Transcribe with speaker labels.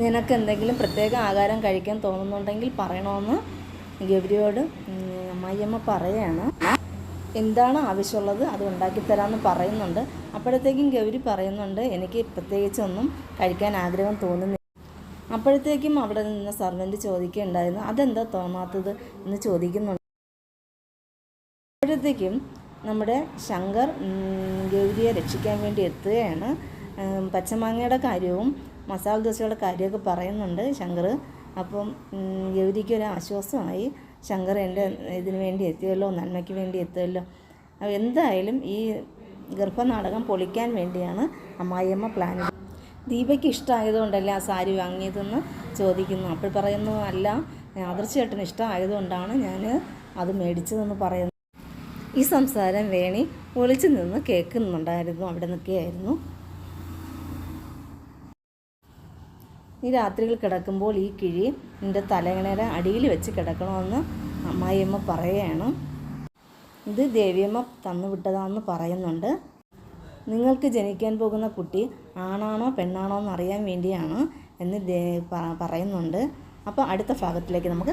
Speaker 1: നിനക്ക് എന്തെങ്കിലും പ്രത്യേക ആഹാരം കഴിക്കാൻ തോന്നുന്നുണ്ടെങ്കിൽ പറയണമെന്ന് ഗൗരിയോട് അമ്മായിയമ്മ പറയാണ്. എന്താണ് ആവശ്യമുള്ളത് അത് ഉണ്ടാക്കിത്തരാമെന്ന് പറയുന്നുണ്ട്. അപ്പോഴത്തേക്കും ഗൗരി പറയുന്നുണ്ട് എനിക്ക് പ്രത്യേകിച്ചൊന്നും കഴിക്കാൻ ആഗ്രഹം തോന്നുന്നില്ല. അപ്പോഴത്തേക്കും അവിടെ നിന്ന് സർവന്റ് ചോദിക്കുകയുണ്ടായിരുന്നു അതെന്താ തോന്നാത്തത്? എന്ന് ചോദിക്കുന്നുണ്ട്. അപ്പോഴത്തേക്കും നമ്മുടെ ശങ്കർ ഗൗരിയെ രക്ഷിക്കാൻ വേണ്ടി എത്തുകയാണ്. പച്ചമാങ്ങയുടെ കാര്യവും മസാല ദോശയുടെ കാര്യമൊക്കെ പറയുന്നുണ്ട് ശങ്കർ അപ്പം ഗൗരിക്ക് ഒരു ആശ്വാസമായി. ശങ്കർ എന്റെ ഇതിന് വേണ്ടി എത്തിയല്ലോ നന്മയ്ക്ക് വേണ്ടി എത്തുമല്ലോ അപ്പോൾ എന്തായാലും ഈ ഗർഭനാടകം പൊളിക്കാൻ വേണ്ടിയാണ് അമ്മായിയമ്മ പ്ലാൻ ദീപയ്ക്ക് ഇഷ്ടമായതുകൊണ്ടല്ലേ ആ സാരി വാങ്ങിയതെന്ന് ചോദിക്കുന്നു. അപ്പോൾ പറയുന്നു അല്ല ആദർശേട്ടന് ഇഷ്ടമായതുകൊണ്ടാണ് ഞാൻ അത് മേടിച്ചതെന്ന് പറയുന്നു ഈ സംസാരം വേണി ഒളിച്ചു നിന്ന് കേൾക്കുന്നുണ്ടായിരുന്നു അവിടെ നിൽക്കുകയായിരുന്നു. ഈ രാത്രികൾ കിടക്കുമ്പോൾ ഈ കിഴി നിന്റെ തലയണയുടെ അടിയിൽ വെച്ച് കിടക്കണമെന്ന് അമ്മായിയമ്മ പറയുകയാണ് ഇത് ദേവിയമ്മ തന്നുവിട്ടതാണെന്ന് പറയുന്നുണ്ട്. നിങ്ങൾക്ക് ജനിക്കാൻ പോകുന്ന കുട്ടി ആണാണോ പെണ്ണാണോ എന്ന് അറിയാൻ വേണ്ടിയാണ് എന്ന് പറയുന്നുണ്ട്. അപ്പോൾ അടുത്ത ഭാഗത്തിലേക്ക് നമുക്ക്